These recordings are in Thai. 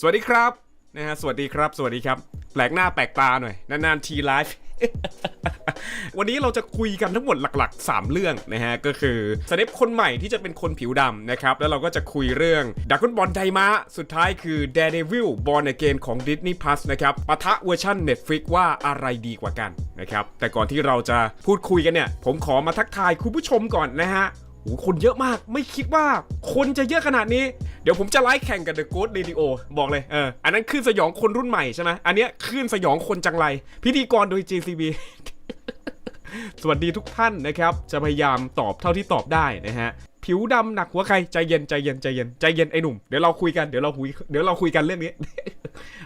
สวัสดีครับนะฮะสวัสดีครับ สวัสดีครับ แปลกหน้าแปลกตาหน่อยนานๆทีไลฟ์วันนี้เราจะคุยกันทั้งหมดหลักๆ 3 เรื่องนะฮะ ก็คือสเนปคนใหม่ที่จะเป็นคนผิวดำนะครับ แล้วเราก็จะคุยเรื่องดัก o นบอลไดมาสุดท้ายคือ Daredevil Born Again ของ Disney Plus นะครับปะทะเวอร์ชัน Netflix ว่าอะไรดีกว่ากันนะครับ แต่ก่อนที่เราจะพูดคุยกันเนี่ย ผมขอมาทักทายคุณผู้ชมก่อนนะฮะ หคนเยอะมาก ไม่คิดว่าคนจะเยอะขนาดนี้ เดี๋ยวผมจะไลฟ์แข่งกับ The Ghost Radio บอกเลยเอออันนั้นคลื่นสยองคนรุ่นใหม่ใช่ไหมอันเนี้ยคลื่นสยองคนจังไร พิธีกรโดย JCB สวัสดีทุกท่านนะครับ จะพยายามตอบเท่าที่ตอบได้นะฮะผิวดำหนักหัวใครใจเย็นใจเย็นใจเย็นใจเย็นไอ้หนุ่มเดี๋ยวเราคุยกันเดี๋ยวเราคุยเดี๋ยวเราคุยกันเรื่องนี้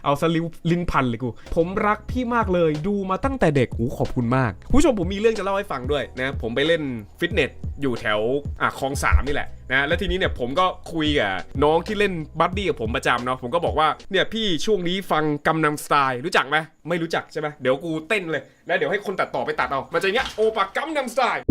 เอาสลิวลิ้นพันเลยกู ผมรักพี่มากเลยดูมาตั้งแต่เด็กหูขอบคุณมากคุณผู้ชมผมมีเรื่องจะเล่าให้ฟังด้วยนะผมไปเล่นฟิตเนสอยู่แถวอะคลองสามนี่แหละนะแล้วทีนี้เนี่ยผมก็คุยกับน้องที่เล่นบัดดี้กับผมประจำเนาะผมก็บอกว่าเนี่ยพี่ช่วงนี้ฟังกำนำสไตล์รู้จักไหมไม่รู้จักใช่ไหมเดี๋ยวกูเต้นเลยแล้วเดี๋ยวให้คนตัดต่อไปตัดเอามันจะอย่างเงี้ยโอปากกำนำสไตล์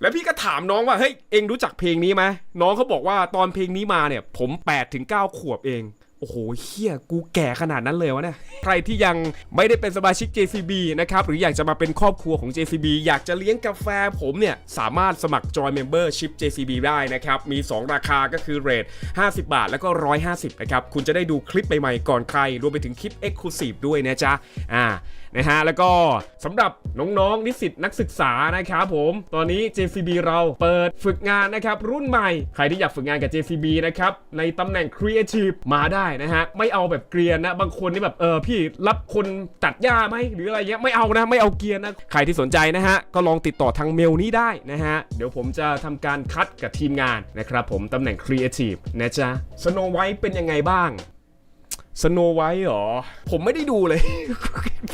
แล้วพี่ก็ถามน้องว่าเฮ้ยเองรู้จักเพลงนี้ไหมน้องเขาบอกว่าตอนเพลงนี้มาเนี่ยผม8ถึง9ขวบเอง โอ้โหเฮียกูแก่ขนาดนั้นเลยวะเนี่ย ใครที่ยังไม่ได้เป็นสมาชิก JCB นะครับ หรืออยากจะมาเป็นครอบครัวของ JCB อยากจะเลี้ยงกาแฟผมเนี่ย สามารถสมัคร Join Membership JCB ได้นะครับ มี 2 ราคาก็คือเรท50 บาทแล้วก็ 150 นะครับ คุณจะได้ดูคลิปใหม่ๆก่อนใคร รวมไปถึงคลิป Exclusive ด้วยนะจ๊ะ อ่านะฮะแล้วก็สำหรับน้องๆนิสิตนักศึกษานะครับผมตอนนี้ JCB เราเปิดฝึกงานนะครับรุ่นใหม่ ใครที่อยากฝึกงานกับ JCB นะครับในตำแหน่ง Creative มาได้ได้นะฮะไม่เอาแบบเกรียนนะบางคนนี่แบบเออพี่รับคนตัดหญ้าไหมหรืออะไรเงี้ยไม่เอานะไม่เอาเกรียนนะใครที่สนใจนะฮะก็ลองติดต่อทางเมลนี้ได้นะฮะเดี๋ยวผมจะทำการคัดกับทีมงานนะครับผมตำแหน่งครีเอทีฟนะจ๊ะสโนไวท์เป็นยังไงบ้าง สโนไวท์หรอ ผมไม่ได้ดูเลย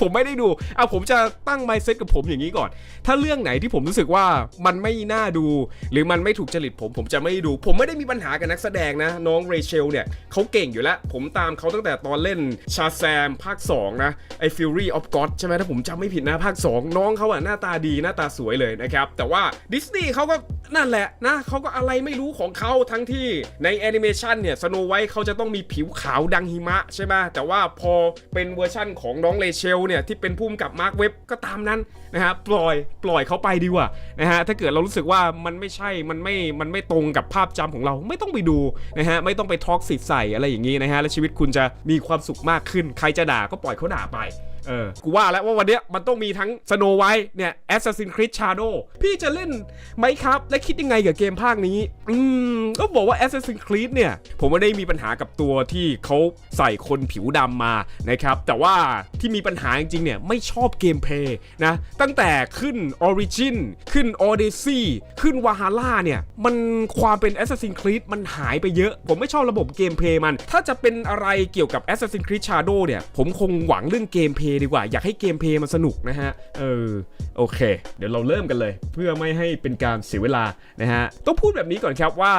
ผมไม่ได้ดูเอาผมจะตั้งไมเซ็ตกับผมอย่างนี้ก่อน ถ้าเรื่องไหนที่ผมรู้สึกว่ามันไม่น่าดู หรือมันไม่ถูกจริตผม ผมจะไม่ดู ผมไม่ได้มีปัญหากับนักแสดงนะ น้องเรเชลเนี่ยเขาเก่งอยู่แล้ว ผมตามเขาตั้งแต่ตอนเล่นชาแซมภาค 2 นะไอ้ Fury of God ใช่ไหมถ้าผมจำไม่ผิดนะภาค 2 น้องเขาอะหน้าตาดีหน้าตาสวยเลยนะครับ แต่ว่าดิสนีย์เขาก็นั่นแหละนะเขาก็อะไรไม่รู้ของเขาทั้งที่ในแอนิเมชันเนี่ยสโนไวท์เขาจะต้องมีผิวขาวดังหิมะใช่ไหมแต่ว่าพอเป็นเวอร์ชั่นของน้องเลเชลเนี่ยที่เป็นพุ่มกับมาร์คเว็บก็ตามนั้นนะฮะปล่อยปล่อยเขาไปดีกว่านะฮะถ้าเกิดเรารู้สึกว่ามันไม่ใช่มันไม่มันไม่ตรงกับภาพจำของเราไม่ต้องไปดูนะฮะไม่ต้องไปทอกซิตใส่อะไรอย่างนี้นะฮะแล้วชีวิตคุณจะมีความสุขมากขึ้น ใครจะด่าก็ปล่อยเขาด่าไป เออ กูว่าแล้วว่าวันเนี้ยมันต้องมีทั้ง Snow White เนี่ย Assassin's Creed Shadow พี่จะเล่นไหมครับ และคิดยังไงกับเกมภาคนี้ อืม ก็บอกว่า Assassin's Creed เนี่ย ผมไม่ได้มีปัญหากับตัวที่เขาใส่คนผิวดำมานะครับ แต่ว่าที่มีปัญหาจริงๆเนี่ย ไม่ชอบเกมเพย์นะ ตั้งแต่ขึ้น Origin ขึ้น Odyssey ขึ้น Valhalla เนี่ย มันความเป็น Assassin's Creed มันหายไปเยอะ ผมไม่ชอบระบบเกมเพย์มัน ถ้าจะเป็นอะไรเกี่ยวกับ Assassin's Creed Shadow เนี่ย ผมคงหวังเรื่องเกมเพลย์ดีกว่า อยากให้เกมเพลย์มันสนุกนะฮะ เออ โอเค เดี๋ยวเราเริ่มกันเลย เพื่อไม่ให้เป็นการเสียเวลานะฮะ ต้องพูดแบบนี้ก่อนครับว่า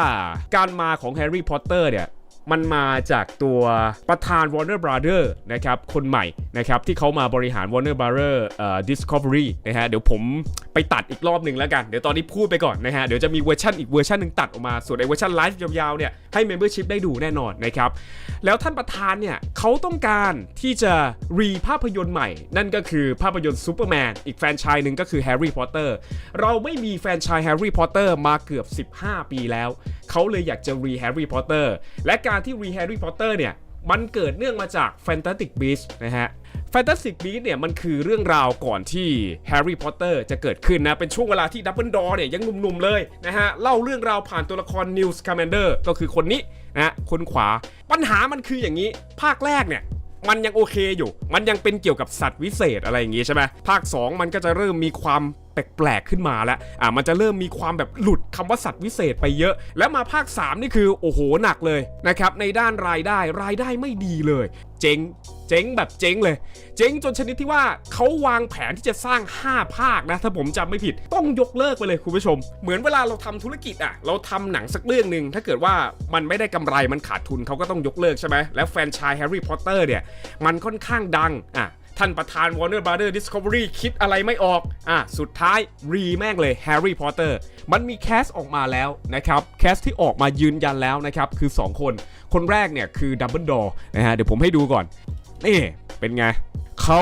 การมาของแฮร์รี่พอตเตอร์เนี่ย มันมาจากตัวประธาน Warner Brother นะครับคนใหม่นะครับที่เขามาบริหาร Warner Brother เอ่อ Discovery นะฮะเดี๋ยวผมไปตัดอีกรอบหนึ่งแล้วกัน เดี๋ยวตอนนี้พูดไปก่อนนะฮะเดี๋ยวจะมีเวอร์ชันอีกเวอร์ชันหนึ่งตัดออกมา ส่วนไอ้เวอร์ชันไลฟ์ยาวๆเนี่ยให้ Membership ได้ดูแน่นอนนะครับแล้วท่านประธานเนี่ยเขาต้องการที่จะรีภาพยนตร์ใหม่ นั่นก็คือภาพยนตร์ซูเปอร์แมนอีกแฟนชส์หนึ่งก็คือแฮร์รี่พอตเตอร์เราไม่มีแฟนชส์แฮร์รี่พอตเตอร์มาเกือบ 15 ปีแล้วเขาเลยอยากจะรีแฮร์รี่พอตเตอร์และการที่รีแฮร์รี่พอตเตอร์เนี่ยมันเกิดเนื่องมาจาก Fantastic Beasts นะฮะ Fantastic Beasts เนี่ยมันคือเรื่องราวก่อนที่แฮร์รี่พอตเตอร์จะเกิดขึ้นนะ เป็นช่วงเวลาที่ดับเบิลดอร์เนี่ยยังหนุ่มๆเลยนะฮะ เล่าเรื่องราวผ่านตัวละครนิวส์คา m มนเดอร์ก็คือคนนี้นะฮะคนขวา ปัญหามันคืออย่างนี้ ภาคแรกเนี่ยมันยังโอเคอยู่ มันยังเป็นเกี่ยวกับสัตว์วิเศษอะไรอย่างงี้ใช่ไหมภาค 2 มันก็จะเริ่มมีความ แปลกๆขึ้นมาแล้วอ่ามันจะเริ่มมีความแบบหลุดคำว่าสัตว์วิเศษไปเยอะ แล้วมาภาค 3 นี่คือโอ้โหหนักเลยนะครับในด้านรายได้รายได้ไม่ดีเลย เจ๊งเจ๊งแบบเจ๊งเลย เจ๊งจนชนิดที่ว่าเขาวางแผนที่จะสร้าง 5 ภาคนะ ถ้าผมจำไม่ผิดต้องยกเลิกไปเลยคุณผู้ชม เหมือนเวลาเราทำธุรกิจอะเราทำหนังสักเรื่องหนึ่งถ้าเกิดว่ามันไม่ได้กำไรมันขาดทุนเขาก็ต้องยกเลิกใช่ไหมแล้วแฟนชายแฮร์รี่พอตเตอร์เนี่ยมันค่อนข้างดังอะ ท่านประธาน Warner Brother Discovery คิดอะไรไม่ออก อะ สุดท้ายรีแม่งเลย Harry Potter มันมีแคสออกมาแล้วนะครับ แคสที่ออกมายืนยันแล้วนะครับ คือ 2 คน คนแรกเนี่ยคือดัมเบิลดอร์นะฮะ เดี๋ยวผมให้ดูก่อน นี่ เป็นไง เขา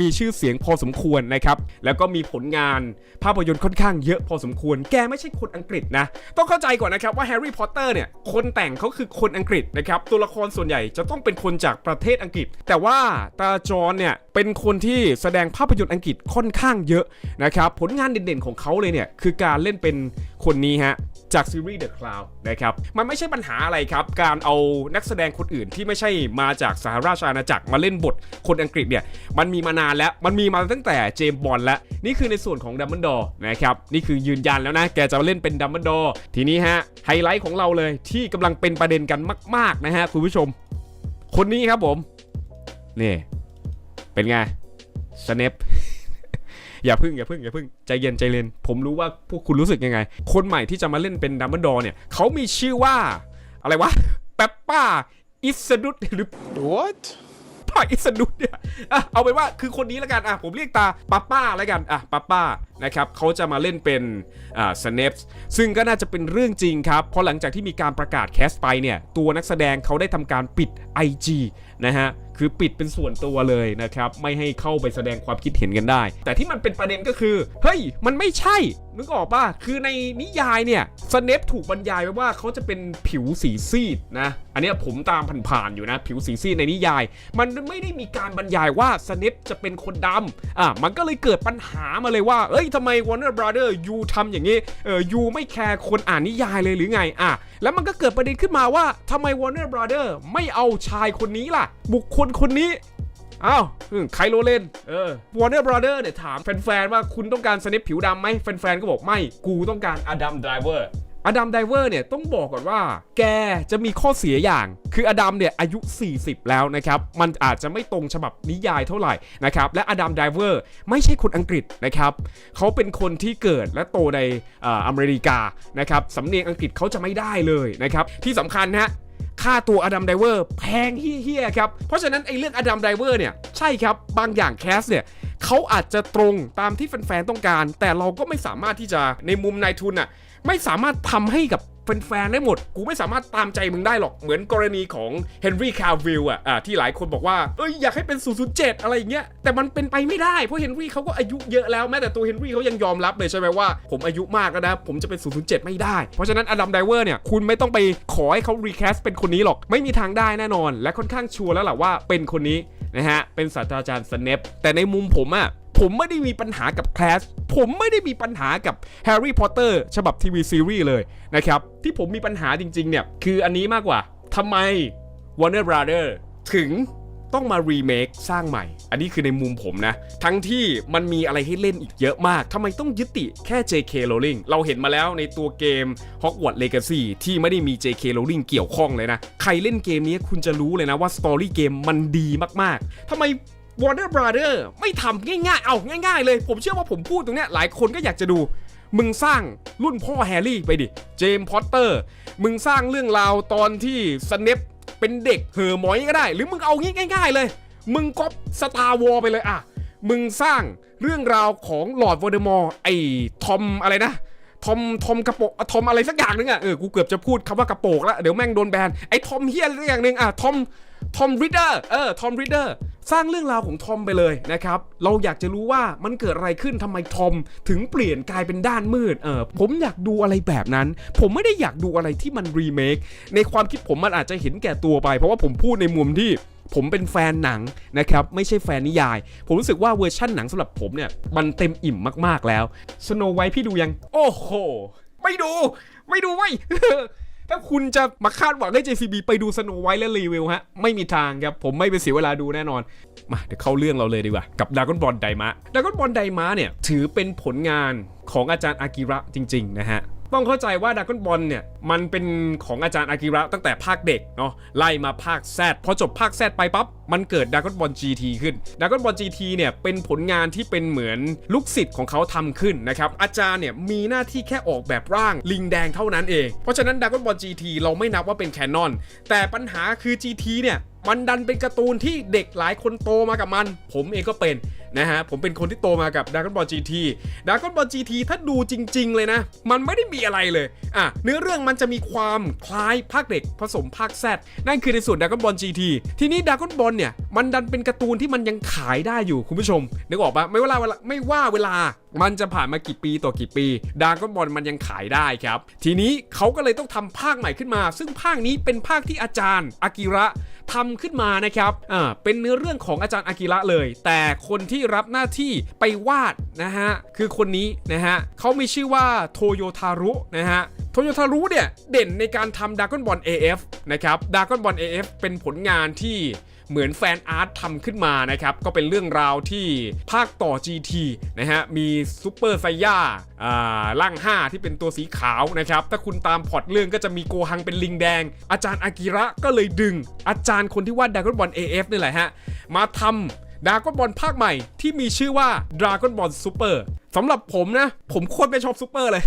มีชื่อเสียงพอสมควรนะครับ แล้วก็มีผลงานภาพยนตร์ค่อนข้างเยอะพอสมควร แกไม่ใช่คนอังกฤษนะ ต้องเข้าใจก่อนนะครับว่าแฮร์รี่พอตเตอร์เนี่ย คนแต่งเขาคือคนอังกฤษนะครับ ตัวละครส่วนใหญ่จะต้องเป็นคนจากประเทศอังกฤษ แต่ว่าตาจอนเนี่ย เป็นคนที่แสดงภาพยนตร์อังกฤษค่อนข้างเยอะนะครับ ผลงานเด่นๆของเขาเลยเนี่ย คือการเล่นเป็น คนนี้ฮะจากซีรีส์ The Cloud นะครับ มันไม่ใช่ปัญหาอะไรครับ การเอานักแสดงคนอื่นที่ไม่ใช่มาจากสหราชอาณาจักรมาเล่นบทคนอังกฤษเนี่ย มันมีมานานแล้ว มันมีมาตั้งแต่เจมส์บอลแล้ว นี่คือในส่วนของดัมเบิลดอร์นะครับ นี่คือยืนยันแล้วนะ แกจะเล่นเป็นดัมเบิลดอร์ทีนี้ฮะ ไฮไลท์ของเราเลยที่กำลังเป็นประเด็นกันมาก ๆ นะฮะคุณผู้ชม คนนี้ครับผม นี่ เป็นไงสเนป อย่าพึ่งอย่าพึ่งอย่าพึ่งใจเย็นใจเย็นผมรู้ว่าพวกคุณรู้สึกยังไง คนใหม่ที่จะมาเล่นเป็นดัมเบิลดอร์เนี่ยเขามีชื่อว่า อะไรวะแปปป้าอิสดุดหรือ What? ป้าอิสดุดเนี่ยอะเอาเป็นว่าคือคนนี้แล้วกันอะผมเรียกตาป้าป้าแล้วกันอะป้าป้านะครับเขาจะมาเล่นเป็นอ่าสเนปซึ่งก็น่าจะเป็นเรื่องจริงครับ เพราะหลังจากที่มีการประกาศแคสไปเนี่ย ตัวนักแสดงเขาได้ทำการปิด IG นะฮะ คือปิดเป็นส่วนตัวเลยนะครับ ไม่ให้เข้าไปแสดงความคิดเห็นกันได้ แต่ที่มันเป็นประเด็นก็คือ เฮ้ย มันไม่ใช่ นึกออกป่ะ คือในนิยายเนี่ยสเนปถูกบรรยายไว้ว่าเขาจะเป็นผิวสีซีดนะ อันนี้ผมตามผ่านๆอยู่นะ ผิวสีซีดในนิยาย มันไม่ได้มีการบรรยายว่าสเนปจะเป็นคนดำอะ มันก็เลยเกิดปัญหามาเลยว่า เอ้ยทำไม Warner Brother ยูทำอย่างนี้ เออยูไม่แคร์คนอ่านนิยายเลยหรือไง อะแล้วมันก็เกิดประเด็นขึ้นมาว่าทำไม Warner Brother ไม่เอาชายคนนี้ล่ะ บุคคลคนนี้อ้าวอืมไคโลเลนเออ Warner Brother เนี่ยถามแฟนๆ ว่าคุณต้องการสเนปผิวดำไหมแฟนๆ ก็บอกไม่ กูต้องการอดัมไดเวอร์ อดัมไดเวอร์เนี่ยต้องบอกก่อนว่า แกจะมีข้อเสียอย่าง คืออดัมเนี่ยอายุ 40 แล้วนะครับ มันอาจจะไม่ตรงฉบับนิยายเท่าไหร่นะครับ และอดัมไดเวอร์ไม่ใช่คนอังกฤษนะครับ เขาเป็นคนที่เกิดและโตในอ่ออเมริกานะครับ สำเนียงอังกฤษเขาจะไม่ได้เลยนะครับ ที่สำคัญนะฮะค่าตัวอดัมไดเวอร์แพงเฮี้ยๆครับ เพราะฉะนั้นไอ้เรื่องอดัมไดเวอร์เนี่ยใช่ครับ บางอย่างแคสเนี่ยเขาอาจจะตรงตามที่แฟนๆต้องการ แต่เราก็ไม่สามารถที่จะในมุมนายทุนอะ ไม่สามารถทำให้กับแฟนๆได้หมด กูไม่สามารถตามใจมึงได้หรอก เหมือนกรณีของเฮนรี่คาวิลอะอะที่หลายคนบอกว่า เอ้ยอยากให้เป็น 007 อะไรอย่างเงี้ย แต่มันเป็นไปไม่ได้ เพราะเฮนรี่เขาก็อายุเยอะแล้ว แม้แต่ตัวเฮนรี่เขายังยอมรับเลยใช่ไหมว่า ผมอายุมากแล้วนะ ผมจะเป็น 007 ไม่ได้ เพราะฉะนั้นอดัมไดเวอร์เนี่ย คุณไม่ต้องไปขอให้เขารีแคสเป็นคนนี้หรอก ไม่มีทางได้แน่นอน และค่อนข้างชัวร์แล้วแหละว่าเป็นคนนี้นะฮะ เป็นศาสตราจารย์สเนปแต่ในมุมผมอะ ผมไม่ได้มีปัญหากับแคลสผมไม่ได้มีปัญหากับแฮร์รี่พอตเตอร์ฉบับทีวีซีรีส์เลยนะครับ ที่ผมมีปัญหาจริง ๆ เนี่ย คืออันนี้มากกว่าทำไม Warner Brother ถึงต้องมารีเมคสร้างใหม่ อันนี้คือในมุมผมนะ ทั้งที่มันมีอะไรให้เล่นอีกเยอะมาก ทำไมต้องยึดติแค่ JK Rowling เราเห็นมาแล้วในตัวเกม Hogwarts Legacy ที่ไม่ได้มี JK Rowling เกี่ยวข้องเลยนะ ใครเล่นเกมนี้คุณจะรู้เลยนะว่าสตอรี่เกมมันดีมากๆทำไม Warner Brother ไม่ทำง่ายๆ เอาง่ายๆเลย ผมเชื่อว่าผมพูดตรงเนี้ยหลายคนก็อยากจะดู มึงสร้างรุ่นพ่อแฮร์รี่ไปดิ เจมส์พอตเตอร์ มึงสร้างเรื่องราวตอนที่สเนปเป็นเด็กเหอหมอยก็ได้ หรือมึงเอางี้ง่าย ๆ เลย มึงก๊อปสตาร์วอลไปเลยอะ มึงสร้างเรื่องราวของหลอร์ดวอเดมอร์ไอ้ทอมอะไรนะทอมทอมกระโปกทอมอะไรสักอย่างนึงอะเออกูเกือบจะพูดคำว่ากระโปกแล้วเดี๋ยวแม่งโดนแบนไอ้ทอมเฮียอะไรอย่างหนึ่งอะทอมทอมริดเดอร์เออทอมริดเดอร์ สร้างเรื่องราวของทอมไปเลยนะครับ เราอยากจะรู้ว่ามันเกิดอะไรขึ้นทำไมทอม ถึงเปลี่ยนกลายเป็นด้านมืดเออผมอยากดูอะไรแบบนั้น ผมไม่ได้อยากดูอะไรที่มันรีเมคในความคิดผมมันอาจจะเห็นแก่ตัวไป เพราะว่าผมพูดในมุมที่ผมเป็นแฟนหนังนะครับ ไม่ใช่แฟนนิยาย ผมรู้สึกว่าเวอร์ชั่นหนังสำหรับผมเนี่ย มันเต็มอิ่มมากๆแล้วสโนไวท์พี่ดูยัง โอ้โห ไม่ดู ไม่ดูไว้ ถ้าคุณจะมาคาดหวังให้ JCB ไปดูสโนไวท์และรีวิวฮะ ไม่มีทางครับ ผมไม่ไปเสียเวลาดูแน่นอน มาเดี๋ยวเข้าเรื่องเราเลยดีกว่า กับดากอนบอลไดมะดากอนบอลไดมะเนี่ย ถือเป็นผลงานของอาจารย์อากิระจริง ๆ นะฮะ ต้องเข้าใจว่าดากอนบอลเนี่ยมันเป็นของอาจารย์อากิระตั้งแต่ภาคเด็กเนาะไล่มาภาคแซดพอจบภาคแซดไปปั๊บมันเกิดดากอนบอล GT ขึ้นดากอนบอล GT เนี่ยเป็นผลงานที่เป็นเหมือนลูกศิษย์ของเขาทำขึ้นนะครับอาจารย์เนี่ยมีหน้าที่แค่ออกแบบร่างลิงแดงเท่านั้นเอง เพราะฉะนั้นดากอนบอล GT เราไม่นับว่าเป็นแคนนอนแต่ปัญหาคือ GT เนี่ย มันดันเป็นการ์ตูนที่เด็กหลายคนโตมากับมัน ผมเองก็เป็นนะฮะ ผมเป็นคนที่โตมากับ Dragon Ball GT Dragon Ball GT ถ้าดูจริง ๆ เลยนะ มันไม่ได้มีอะไรเลย อะ เนื้อเรื่องมันจะมีความคล้ายภาคเด็กผสมภาคแซดนั่นคือในส่วน Dragon Ball GT ทีนี้ Dragon Ball เนี่ย มันดันเป็นการ์ตูนที่มันยังขายได้อยู่คุณผู้ชมนึกออกปะไม่ว่าเวลาไม่ว่าเวลามันจะผ่านมากี่ปีต่อกี่ปีดากอนบอลมันยังขายได้ครับ ทีนี้เขาก็เลยต้องทำภาคใหม่ขึ้นมา ซึ่งภาคนี้เป็นภาคที่อาจารย์อากิระทำขึ้นมานะครับอ่าเป็นเนื้อเรื่องของอาจารย์อากิระเลย แต่คนที่รับหน้าที่ไปวาดนะฮะคือคนนี้นะฮะเขามีชื่อว่าโทโยทารุนะฮะโทโยทารุเนี่ยเด่นในการทำดากอนบอล AF นะครับดากอนบอล AF เป็นผลงานที่ เหมือนแฟนอาร์ตทำขึ้นมานะครับ ก็เป็นเรื่องราวที่ภาคต่อ GT นะฮะ มีซูเปอร์ไซย่าอ่าร่าง 5 ที่เป็นตัวสีขาวนะครับ ถ้าคุณตามพอตเรื่องก็จะมีโกฮังเป็นลิงแดง อาจารย์อากิระก็เลยดึง อาจารย์คนที่วาดดากอนบอล AF นี่แหละฮะ มาทำดากอนบอลภาคใหม่ที่มีชื่อว่า Dragon Ball Super สำหรับผมนะ ผมโคตรไม่ชอบซูเปอร์เลย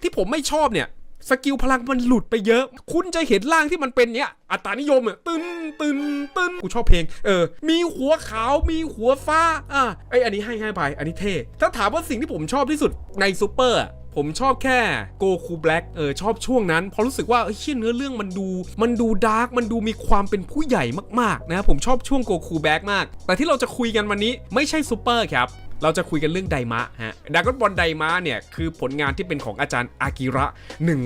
ที่ผมไม่ชอบเนี่ย สกิลพลังมันหลุดไปเยอะ คุณจะเห็นร่างที่มันเป็นเนี้ย อัตรานิยมอะตึนตึนตึนกูชอบเพลง เออ มีหัวขาว มีหัวฟ้า อะไออันนี้ให้ให้ไป อันนี้เท่ ถ้าถามว่าสิ่งที่ผมชอบที่สุดในซูเปอร์ผมชอบแค่โกคูแบล็กเออชอบช่วงนั้นเพราะรู้สึกว่าเอ้ยเชี่ยเนื้อเรื่องมันดู มันดูดาร์กมันดูมีความเป็นผู้ใหญ่มากๆนะผมชอบช่วงโกคูแบล็กมาก แต่ที่เราจะคุยกันวันนี้ไม่ใช่ซูเปอร์ครับ เราจะคุยกันเรื่องไดมะฮะดากอนบอลไดมะเนี่ยคือผลงานที่เป็นของอาจารย์อากิระ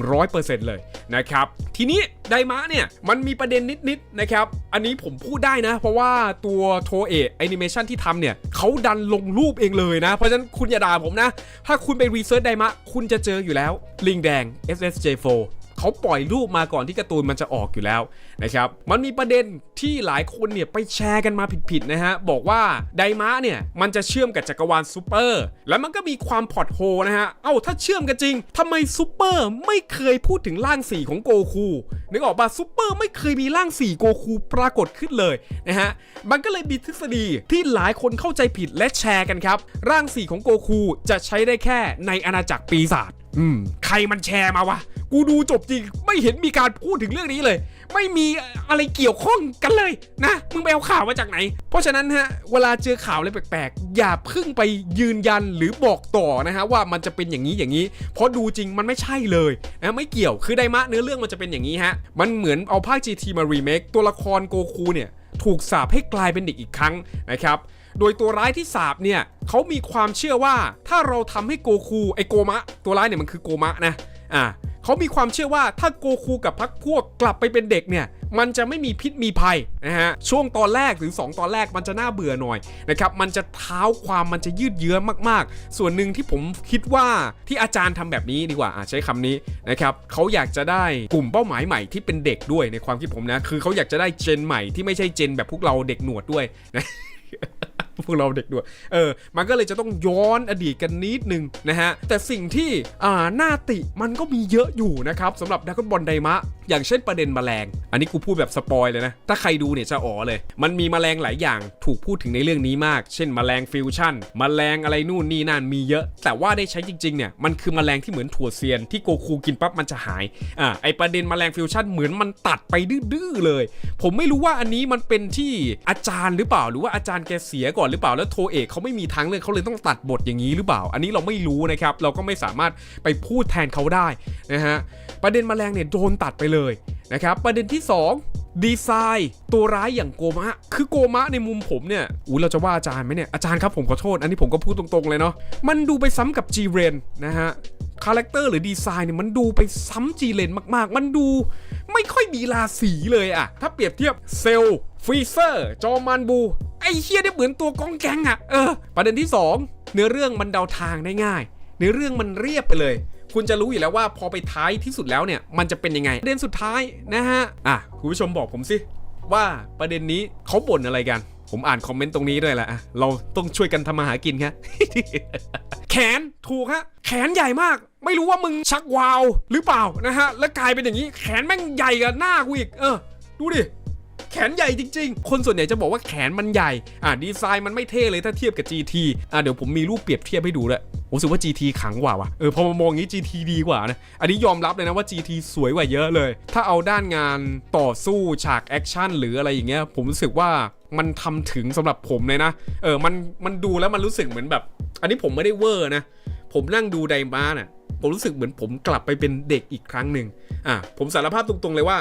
100%เลยนะครับ ทีนี้ไดมะเนี่ยมันมีประเด็นนิดๆนะครับ อันนี้ผมพูดได้นะ เพราะว่าตัวโทเอะแอนิเมชันที่ทำเนี่ยเขาดันลงรูปเองเลยนะ เพราะฉะนั้นคุณอย่าด่าผมนะ ถ้าคุณไปรีเสิร์ชไดมะคุณจะเจออยู่แล้ว ลิงแดง SSJ4 เขาปล่อยรูปมาก่อนที่การ์ตูนมันจะออกอยู่แล้วนะครับ มันมีประเด็น ที่หลายคนเนี่ยไปแชร์กันมาผิดๆนะฮะ บอกว่าไดมะเนี่ย มันจะเชื่อมกับจักรวาลซูเปอร์ แล้วมันก็มีความพอดโฮนะฮะ เอ้าถ้าเชื่อมกันจริงทำไมซูเปอร์ไม่เคยพูดถึงร่างสีของโกคู นึกออกปะซูเปอร์ไม่เคยมีร่างสีโกคูปรากฏขึ้นเลยนะฮะ มันก็เลยมีทฤษฎีที่หลายคนเข้าใจผิดและแชร์กันครับ ร่างสีของโกคูจะใช้ได้แค่ในอาณาจักรปีศาจอืม ใครมันแชร์มาวะ กูดูจบจริง ไม่เห็นมีการพูดถึงเรื่องนี้เลย ไม่มีอะไรเกี่ยวข้องกันเลยนะมึงไปเอาข่าวมาจากไหน เพราะฉะนั้นฮะเวลาเจอข่าวอะไรแปลกๆ อย่าพึ่งไปยืนยันหรือบอกต่อนะฮะว่ามันจะเป็นอย่างนี้อย่างนี้ เพราะดูจริงมันไม่ใช่เลยนะไม่เกี่ยวคือไดมะเนื้อเรื่องมันจะเป็นอย่างนี้ฮะมันเหมือนเอาภาค GT มารีเมคตัวละครโกคูเนี่ยถูกสาปให้กลายเป็นเด็กอีกครั้งนะครับโดยตัวร้ายที่สาบเนี่ยเขามีความเชื่อว่าถ้าเราทำให้โกคูไอโกมะ ตัวร้ายเนี่ยมันคือโกมะนะอ่า เขามีความเชื่อว่าถ้าโกคูกับพักพวกกลับไปเป็นเด็กเนี่ยมันจะไม่มีพิษมีภัยนะฮะช่วงตอนแรกหรือ 2 ตอนแรกมันจะน่าเบื่อหน่อยนะครับมันจะเท้าความมันจะยืดเยื้อมากๆ ส่วนหนึ่งที่ผมคิดว่าที่อาจารย์ทำแบบนี้ดีกว่าอะใช้คำนี้นะครับเขาอยากจะได้กลุ่มเป้าหมายใหม่ที่เป็นเด็กด้วยในความคิดผมนะคือเขาอยากจะได้เจนใหม่ที่ไม่ใช่เจนแบบพวกเราเด็กหนวดด้วยนะ พวกเราเด็กด้วย เออ มันก็เลยจะต้องย้อนอดีตกันนิดนึงนะฮะ แต่สิ่งที่อ่าหน้าติมันก็มีเยอะอยู่นะครับสำหรับดักบอลไดมะ อย่างเช่นประเด็นแมลง อันนี้กูพูดแบบสปอยเลยนะ ถ้าใครดูเนี่ยจะอ๋อเลย มันมีแมลงหลายอย่างถูกพูดถึงในเรื่องนี้มาก เช่นแมลงฟิวชั่นแมลงอะไรนู่นนี่นั่นมีเยอะ แต่ว่าได้ใช้จริงๆเนี่ยมันคือแมลงที่เหมือนถั่วเซียนที่โกคูกินปั๊บมันจะหายอ่าไอประเด็นแมลงฟิวชั่นเหมือนมันตัดไปดื้อๆเลย ผมไม่รู้ว่าอันนี้มันเป็นที่อาจารย์หรือเปล่าหรือว่าอาจารย์แกเสียก่อนหรือเปล่าแล้วโทเอกเขาไม่มีทางเลือกเขาเลยต้องตัดบทอย่างนี้หรือเปล่า อันนี้เราไม่รู้นะครับ เราก็ไม่สามารถไปพูดแทนเขาได้นะฮะประเด็นแมลงเนี่ยโดนตัดไปเลยนะครับประเด็นที่ 2ดีไซน์ตัวร้ายอย่างโกมะ คือโกมะในมุมผมเนี่ยอู้เราจะว่าอาจารย์ไหมเนี่ย อาจารย์ครับผมขอโทษ อันนี้ผมก็พูดตรงๆเลยเนาะ มันดูไปซ้ำกับ G r e n นนะฮะ คาแรคเตอร์หรือดีไซน์เนี่ยมันดูไปซ้ำ G r e n มากๆ มันดูไม่ค่อยมีราศีเลยอะถ้าเปรียบเทียบเซล ฟรีเซอร์จอมันบู ไอ้เฮียเนี่ยเหมือนตัวกองแกงอะเออ ประเด็นที่ 2 เนื้อเรื่องมันเดาทางได้ง่ายเนื้อเรื่องมันเรียบไปเลย คุณจะรู้อยู่แล้วว่าพอไปท้ายที่สุดแล้วเนี่ย มันจะเป็นยังไงประเด็นสุดท้ายนะฮะอะคุณผู้ชมบอกผมสิว่าประเด็นนี้เขาบ่นอะไรกัน ผมอ่านคอมเมนต์ตรงนี้ด้วยแหละอะเราต้องช่วยกันทำมาหากินครับแขนถูกฮะแขนใหญ่มาก ไม่รู้ว่ามึงชักวาวหรือเปล่านะฮะแล้วกลายเป็นอย่างนี้แขนแม่งใหญ่กับหน้ากูอีกเออ ดูดิ แขนใหญ่จริง ๆ คนส่วนใหญ่จะบอกว่าแขนมันใหญ่ อะดีไซน์มันไม่เท่เลยถ้าเทียบกับ GT อะเดี๋ยวผมมีรูปเปรียบเทียบให้ดูเลยผมรู้สึกว่า GT ขังกว่าว่ะ เออพอมามองงี้ GT ดีกว่านะ อันนี้ยอมรับเลยนะว่า GT สวยกว่าเยอะเลย ถ้าเอาด้านงานต่อสู้ฉากแอคชั่นหรืออะไรอย่างเงี้ย ผมรู้สึกว่ามันทำถึงสำหรับผมเลยนะ เออ มัน มันดูแล้วมันรู้สึกเหมือนแบบ อันนี้ผมไม่ได้เวอร์นะ ผมนั่งดูไดมาร์น่ะ ผมรู้สึกเหมือนผมกลับไปเป็นเด็กอีกครั้งหนึ่งอะ ผมสารภาพตรงๆเลยว่า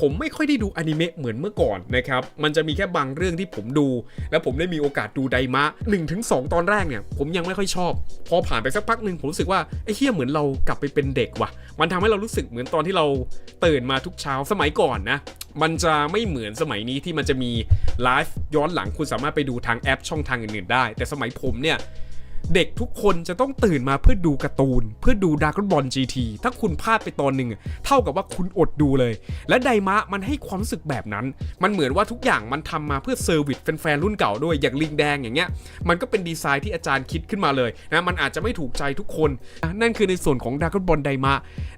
ผมไม่ค่อยได้ดูอนิเมะเหมือนเมื่อก่อนนะครับ มันจะมีแค่บางเรื่องที่ผมดู แล้วผมได้มีโอกาสดูไดมะ1ถึง2ตอนแรกเนี่ย ผมยังไม่ค่อยชอบ พอผ่านไปสักพักหนึ่งผมรู้สึกว่าไอ้เฮียเหมือนเรากลับไปเป็นเด็กว่ะ มันทำให้เรารู้สึกเหมือนตอนที่เราตื่นมาทุกเช้าสมัยก่อนนะมันจะไม่เหมือนสมัยนี้ที่มันจะมีไลฟ์ย้อนหลังคุณสามารถไปดูทางแอปช่องทางอื่นๆได้ แต่สมัยผมเนี่ย เด็กทุกคนจะต้องตื่นมาเพื่อดูการ์ตูน เพื่อดูดากอนบอล GT ถ้าคุณพลาดไปตอนหนึ่งเท่ากับว่าคุณอดดูเลย และไดมะมันให้ความรู้สึกแบบนั้น มันเหมือนว่าทุกอย่างมันทำมาเพื่อเซอร์วิสแฟนๆรุ่นเก่าด้วยอย่างลิงแดงอย่างเงี้ยมันก็เป็นดีไซน์ที่อาจารย์คิดขึ้นมาเลยนะมันอาจจะไม่ถูกใจทุกคน นั่นคือในส่วนของดากอนบอลไดมะ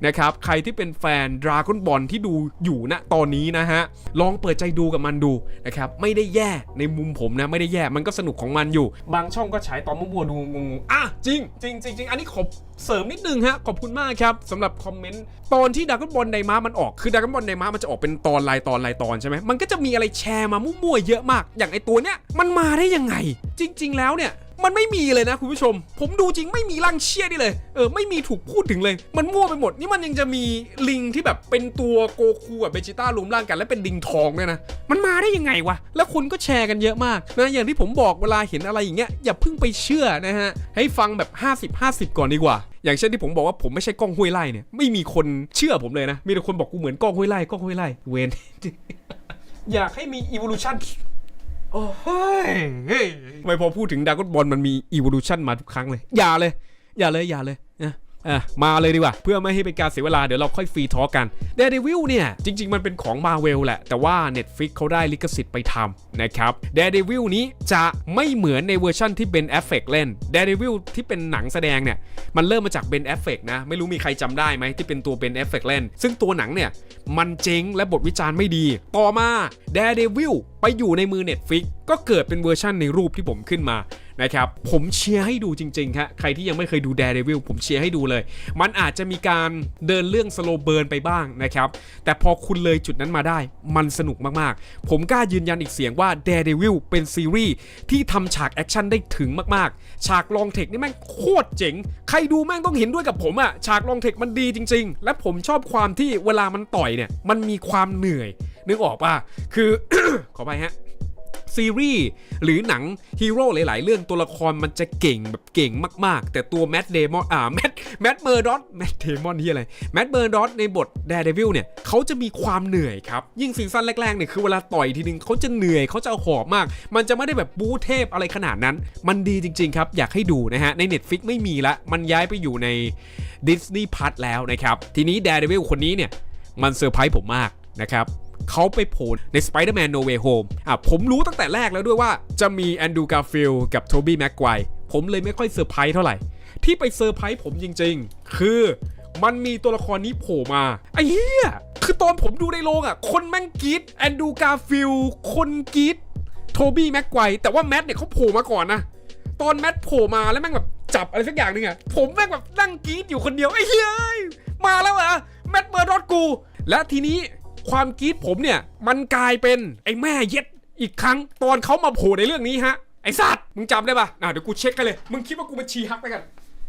นะครับใครที่เป็นแฟนดราก้อนบอลที่ดูอยู่ณตอนนี้นะฮะลองเปิดใจดูกับมันดูนะครับไม่ได้แย่ในมุมผมนะไม่ได้แย่มันก็สนุกของมันอยู่ บางช่องก็ฉายตอนมั่วๆดูงงๆอะจริงจริงจริงจริงอันนี้ขอเสริมนิดนึงฮะขอบคุณมากครับสำหรับคอมเมนต์ตอนที่ดากบอลไดมามันออกคือดากบอลไดมามันจะออกเป็นตอนรายตอนรายตอนใช่ไหมมันก็จะมีอะไรแชร์มามั่วๆเยอะมาก อย่างไอตัวเนี้ยมันมาได้ยังไง จริง ๆ แล้วเนี่ย มันไม่มีเลยนะคุณผู้ชม ผมดูจริงไม่มีร่างเชี่ยนี่เลย เออไม่มีถูกพูดถึงเลย มันมั่วไปหมด นี่มันยังจะมีลิงที่แบบเป็นตัวโกคูกับเบจิต้ารวมร่างกัน แล้วเป็นลิงทองเนี่ยนะ มันมาได้ยังไงวะ แล้วคนก็แชร์กันเยอะมากนะอย่างที่ผมบอกเวลาเห็นอะไรอย่างเงี้ยอย่าเพิ่งไปเชื่อนะฮะ ให้ฟังแบบ 50 50 ก่อนดีกว่า อย่างเช่นที่ผมบอกว่าผมไม่ใช่กล้องห้วยไล่เนี่ยไม่มีคนเชื่อผมเลยนะ มีแต่คนบอกกูเหมือนกล้องห้วยไล่กล้องห้วยไล่เวนอยากให้มี evolution โอ้ยเฮ้ยทำไมพอพูดถึงดากอนบอลมันมี evolution มาทุกครั้งเลย อย่าเลย อย่าเลยอย่าเลย อะมาเลยดีกว่า เพื่อไม่ให้เป็นการเสียเวลาเดี๋ยวเราค่อยฟรีทอกัน Daredevil เนี่ย จริง ๆ มันเป็นของ Marvel แหละ แต่ว่า Netflix เขาได้ลิขสิทธิ์ไปทำนะครับ Daredevil นี้จะไม่เหมือนในเวอร์ชั่นที่ Ben Affleck เล่น Daredevil ที่เป็นหนังแสดงเนี่ย มันเริ่มมาจาก Ben Affleck นะ ไม่รู้มีใครจำได้ไหมที่เป็นตัว Ben Affleck เล่น ซึ่งตัวหนังเนี่ยมันเจ๊งและบทวิจารณ์ไม่ดี ต่อมา Daredevil ไปอยู่ในมือ Netflix ก็เกิดเป็นเวอร์ชั่นในรูปที่ผมขึ้นมา นะครับผมเชียร์ให้ดูจริงๆครับใครที่ยังไม่เคยดู Daredevil ผมเชียร์ให้ดูเลย มันอาจจะมีการเดินเรื่อง slow burn ไปบ้างนะครับแต่พอคุณเลยจุดนั้นมาได้ มันสนุกมากๆ ผมกล้ายืนยันอีกเสียงว่า Daredevil เป็นซีรีส์ที่ทำฉากแอคชั่นได้ถึงมากๆ ฉากลองเทคนี่แม่งโคตรเจ๋ง ใครดูแม่งต้องเห็นด้วยกับผมอะฉากลองเทคมันดีจริง ๆ และผมชอบความที่เวลามันต่อยเนี่ย มันมีความเหนื่อย นึกออกป่ะ คือ ขอไปฮะ ซีรีส์หรือหนังฮีโร่หลายๆ เรื่องตัวละครมันจะเก่งแบบเก่งมากๆ แต่ตัวแมดเดมอนอ่าแมดแมดเมอร์ดอตแมดเดมอนที่อะไรแมดเมอร์ดอตในบท Daredevil เนี่ยเขาจะมีความเหนื่อยครับ ยิ่งซีซั่นแรกๆเนี่ยคือเวลาต่อยทีนึงเขาจะเหนื่อยเขาจะหอบมาก มันจะไม่ได้แบบบู๊เทพอะไรขนาดนั้น มันดีจริง ๆ ครับ อยากให้ดูนะฮะ ใน Netflix ไม่มีละ มันย้ายไปอยู่ใน Disney Plus แล้วนะครับ ทีนี้ Daredevil คนนี้เนี่ย มันเซอร์ไพรส์ผมมากนะครับ เขาไปโผล่ใน Spider-Man No Way Home อะผมรู้ตั้งแต่แรกแล้วด้วยว่าจะมีแอนดูการ์ฟิลกับโทบี้แม็กไกวผมเลยไม่ค่อยเซอร์ไพรส์เท่าไหร่ ที่ไปเซอร์ไพรส์ผมจริงๆ คือมันมีตัวละครนี้โผล่มาไอ้เหี้ยคือตอนผมดูในโรงอะ คนแม่งกีดแอนดูการ์ฟิลคนกีดโทบี้แม็กไกวแต่ว่าแมทเนี่ยเขาโผล่มาก่อนนะตอนแมทโผล่มาแล้วแม่งแบบจับอะไรสักอย่างหนึ่งอะผมแม่งแบบนั่งกรี๊ดอยู่คนเดียวไอ้เฮ้ยมาแล้วเหรอแมทเมอร์ดอตกู และทีนี้ ความกรี๊ดผมเนี่ย มันกลายเป็นไอ้แม่เย็ดอีกครั้งตอนเขามาโผล่ในเรื่องนี้ฮะ ไอ้สัตว์มึงจำได้ปะอะเดี๋ยวกูเช็คกันเลย มึงคิดว่ากูเป็นชีฮักไปกัน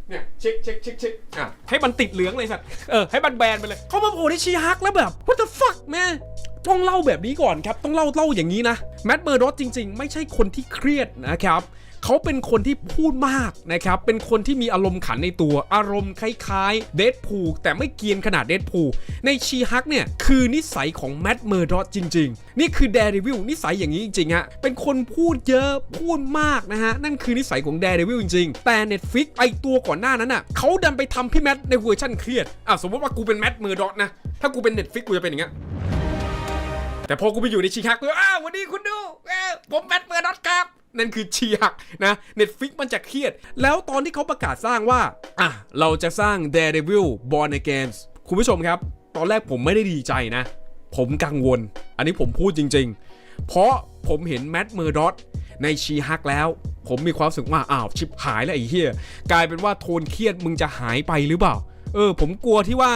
เนี่ยเช็คเช็คเช็คเช็คอะให้มันติดเหลืองเลยสัตว์เออให้มันแบนไปเลยเขามาโผล่ในชีฮักแล้วแบบ what the fuck แม่ต้องเล่าแบบนี้ก่อนครับ ต้องเล่าเล่าอย่างนี้นะแมดเมอร์ดจริง ๆ ไม่ใช่คนที่เครียดนะครับ เขาเป็นคนที่พูดมากนะครับ เป็นคนที่มีอารมณ์ขันในตัว อารมณ์คล้ายๆ เดดพูแต่ไม่เกียนขนาดเดดพูในชีฮักเนี่ย คือนิสัยของแมดเมอร์ดอจริง ๆ นี่คือแดร์วิลนิสัยอย่างนี้จริงๆฮะ เป็นคนพูดเยอะพูดมากนะฮะ นั่นคือนิสัยของแดร์วิลจริงๆ แต่ Netflix ไอตัวก่อนหน้านั้นอะเขาดันไปทำพี่แมทในเวอร์ชั่นเครียดอะสมมติว่ากูเป็นแมดเมอร์ดอนะ ถ้ากูเป็น Netflix กูจะเป็นอย่างเงี้ยแต่พอกูไปอยู่ในชีฮักกูอ้าววันนี้คุณดูผมแบทเมอร์ดอครับ นั่นคือชีฮักนะเน็ตฟิกมันจะเครียด แล้วตอนที่เขาประกาศสร้างว่าอะเราจะสร้าง Daredevil Born Again คุณผู้ชมครับ ตอนแรกผมไม่ได้ดีใจนะ ผมกังวล อันนี้ผมพูดจริง ๆ เพราะผมเห็นแมดเมอร์ดอตในชีฮักแล้ว ผมมีความรู้สึกว่าอ้าวชิบหายแล้วไอ้เหี้ยกลายเป็นว่าโทนเครียดมึงจะหายไปหรือเปล่า เออ ผมกลัวที่ว่า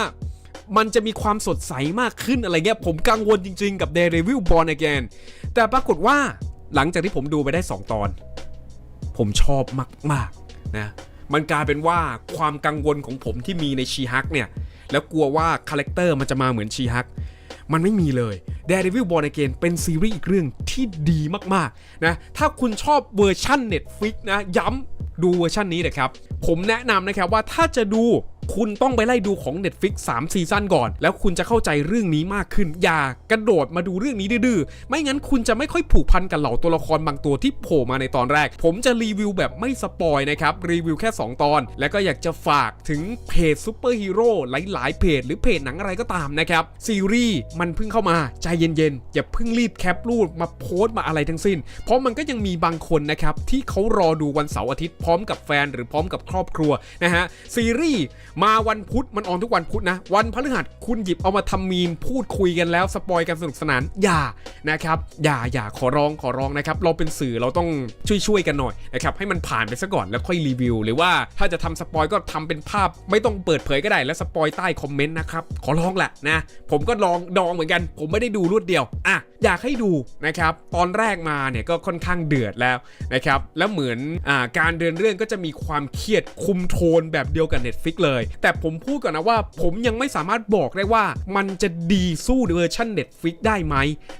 มันจะมีความสดใสมากขึ้นอะไรเงี้ย ผมกังวลจริงๆกับ d a r e v i l Born Again แต่ปรากฏว่า หลังจากที่ผมดูไปได้ 2 ตอน ผมชอบมากๆนะมันกลายเป็นว่าความกังวลของผมที่มีในชีฮักเนี่ย แล้วกลัวว่าคาแรคเตอร์มันจะมาเหมือนชีฮักมันไม่มีเลย Daredevil Born Again เป็นซีรีส์อีกเรื่องที่ดีมากๆนะถ้าคุณชอบเวอร์ชั่น Netflix นะย้ำดูเวอร์ชันนี้นะครับ ผมแนะนำนะครับว่าถ้าจะดู คุณต้องไปไล่ดูของ Netflix 3ซีซั่นก่อน แล้วคุณจะเข้าใจเรื่องนี้มากขึ้น อย่ากระโดดมาดูเรื่องนี้ดื้อๆ ไม่งั้นคุณจะไม่ค่อยผูกพันกับเหล่าตัวละครบางตัวที่โผล่มาในตอนแรก ผมจะรีวิวแบบไม่สปอยนะครับ รีวิวแค่ 2 ตอน แล้วก็อยากจะฝากถึงเพจซูเปอร์ฮีโร่หลายๆ เพจ หรือเพจหนังอะไรก็ตามนะครับ ซีรีส์มันเพิ่งเข้ามาใจเย็นๆ อย่าเพิ่งรีบแคปรูปมาโพสต์มาอะไรทั้งสิ้น เพราะมันก็ยังมีบางคนนะครับที่เขารอดูวันเสาร์อาทิตย์พร้อมกับแฟน หรือพร้อมกับครอบครัวนะฮะซีรีส์มาวันพุธมันออนทุกวันพุธนะ วันพฤหัสคุณหยิบเอามาทำมีมพูดคุยกันแล้วสปอยกันสนุกสนานอย่านะครับ อย่าอย่าขอร้องขอร้องนะครับ เราเป็นสื่อเราต้องช่วยๆกันหน่อยนะครับให้มันผ่านไปซะก่อนแล้วค่อยรีวิว หรือว่าถ้าจะทำสปอยก็ทำเป็นภาพไม่ต้องเปิดเผยก็ได้แล้วสปอยใต้คอมเมนต์นะครับขอร้องแหละนะผมก็ลองดองเหมือนกัน ผมไม่ได้ดูรวดเดียวอะอยากให้ดูนะครับตอนแรกมาเนี่ยก็ค่อนข้างเดือดแล้วนะครับแล้วเหมือนอ่าการเดินเรื่องก็จะมีความเครียดคุมโทนแบบเดียวกับ Netflix เลยแต่ผมพูดก่อนนะว่า ผมยังไม่สามารถบอกได้ว่ามันจะดีสู้เวอร์ชัน Netflix ได้ไหม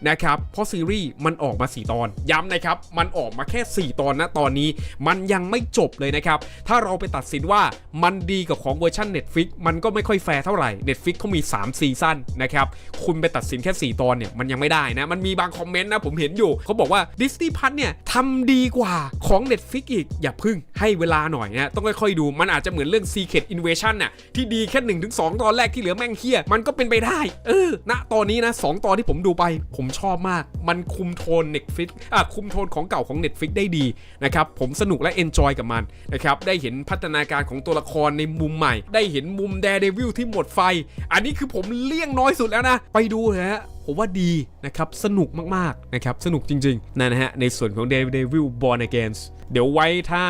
นะครับ เพราะซีรีส์มันออกมา 4 ตอน ย้ำนะครับ มันออกมาแค่ 4 ตอนนะตอนนี้ มันยังไม่จบเลยนะครับ ถ้าเราไปตัดสินว่ามันดีกับของเวอร์ชัน Netflix มันก็ไม่ค่อยแฟร์เท่าไหร่ Netflix เขามี 3 ซีซั่นนะครับคุณไปตัดสินแค่ 4 ตอนเนี่ยมันยังไม่ได้นะมันมีบางคอมเมนต์นะผมเห็นอยู่เขาบอกว่า Disney Plus เนี่ยทำดีกว่าของ Netflix อีกอย่าพึ่งให้เวลาหน่อยนะต้องค่อยๆดูมันอาจจะเหมือนเรื่อง Secret Invasion น่ะที่ดีแค่1-2ตอนแรกที่เหลือแม่งเฮี้ยมันก็เป็นไปได้ เออณตอนนี้นะสองตอนที่ผมดูไปผมชอบมาก มันคุมโทน Netflix อะคุมโทนของเก่าของ Netflix ได้ดีนะครับผมสนุกและเอนจอยกับมันนะครับได้เห็นพัฒนาการของตัวละครในมุมใหม่ ได้เห็นมุมแดเดวิลที่หมดไฟ อันนี้คือผมเลี่ยงน้อยสุดแล้วนะ ไปดูเถอะฮะ ผมว่าดีนะครับ สนุกมากๆนะครับ สนุกจริงๆนั่นนะฮะ ในส่วนของ Daredevil Born Again เดี๋ยวไว้ถ้า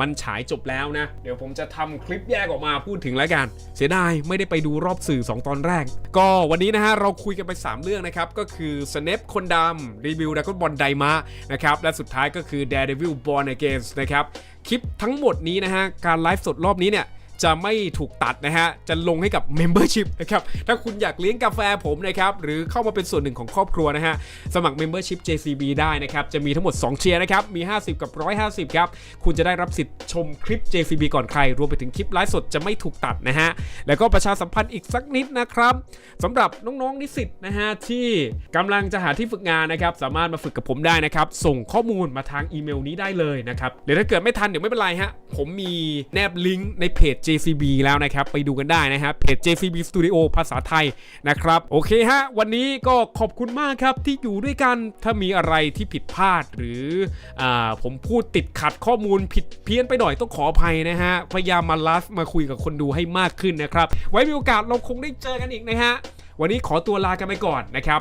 มันฉายจบแล้วนะ เดี๋ยวผมจะทำคลิปแยกออกมาพูดถึงแล้วกัน เสียดายไม่ได้ไปดูรอบสื่อ 2 ตอนแรก ก็วันนี้นะฮะ เราคุยกันไป 3 เรื่องนะครับ ก็คือ Snap คนดำรีวิว Dragon Ball Daima นะครับ และสุดท้ายก็คือ Daredevil Born Again นะครับ คลิปทั้งหมดนี้นะฮะ การไลฟ์สดรอบนี้เนี่ย จะไม่ถูกตัดนะฮะ จะลงให้กับ Membership นะครับ ถ้าคุณอยากเลี้ยงกาแฟผมนะครับ หรือเข้ามาเป็นส่วนหนึ่งของครอบครัวนะฮะ สมัคร Membership JCB ได้นะครับ จะมีทั้งหมด 2 เชียร์นะครับ มี 50 กับ 150 ครับ คุณจะได้รับสิทธิ์ชมคลิป JCB ก่อนใคร รวมไปถึงคลิปไลฟ์สดจะไม่ถูกตัดนะฮะ แล้วก็ประชาสัมพันธ์อีกสักนิดนะครับสำหรับน้องๆนิสิตนะฮะที่กำลังจะหาที่ฝึกงานนะครับ สามารถมาฝึกกับผมได้นะครับ ส่งข้อมูลมาทางอีเมลนี้ได้เลยนะครับหรือถ้าเกิดไม่ทันเดี๋ยวไม่เป็นไรฮะผมมีแนบลิงก์ในเพจ JCB แล้วนะครับ ไปดูกันได้นะครับเพจ JCB Studio ภาษาไทยนะครับ โอเคฮะ วันนี้ก็ขอบคุณมากครับที่อยู่ด้วยกันถ้ามีอะไรที่ผิดพลาดหรืออาผมพูดติดขัดข้อมูลผิดเพี้ยนไปหน่อยต้องขออภัยนะฮะ พยายามมาลฟ์มาคุยกับคนดูให้มากขึ้นนะครับ ไว้มีโอกาสเราคงได้เจอกันอีกนะฮะวันนี้ขอตัวลากันไปก่อนนะครับ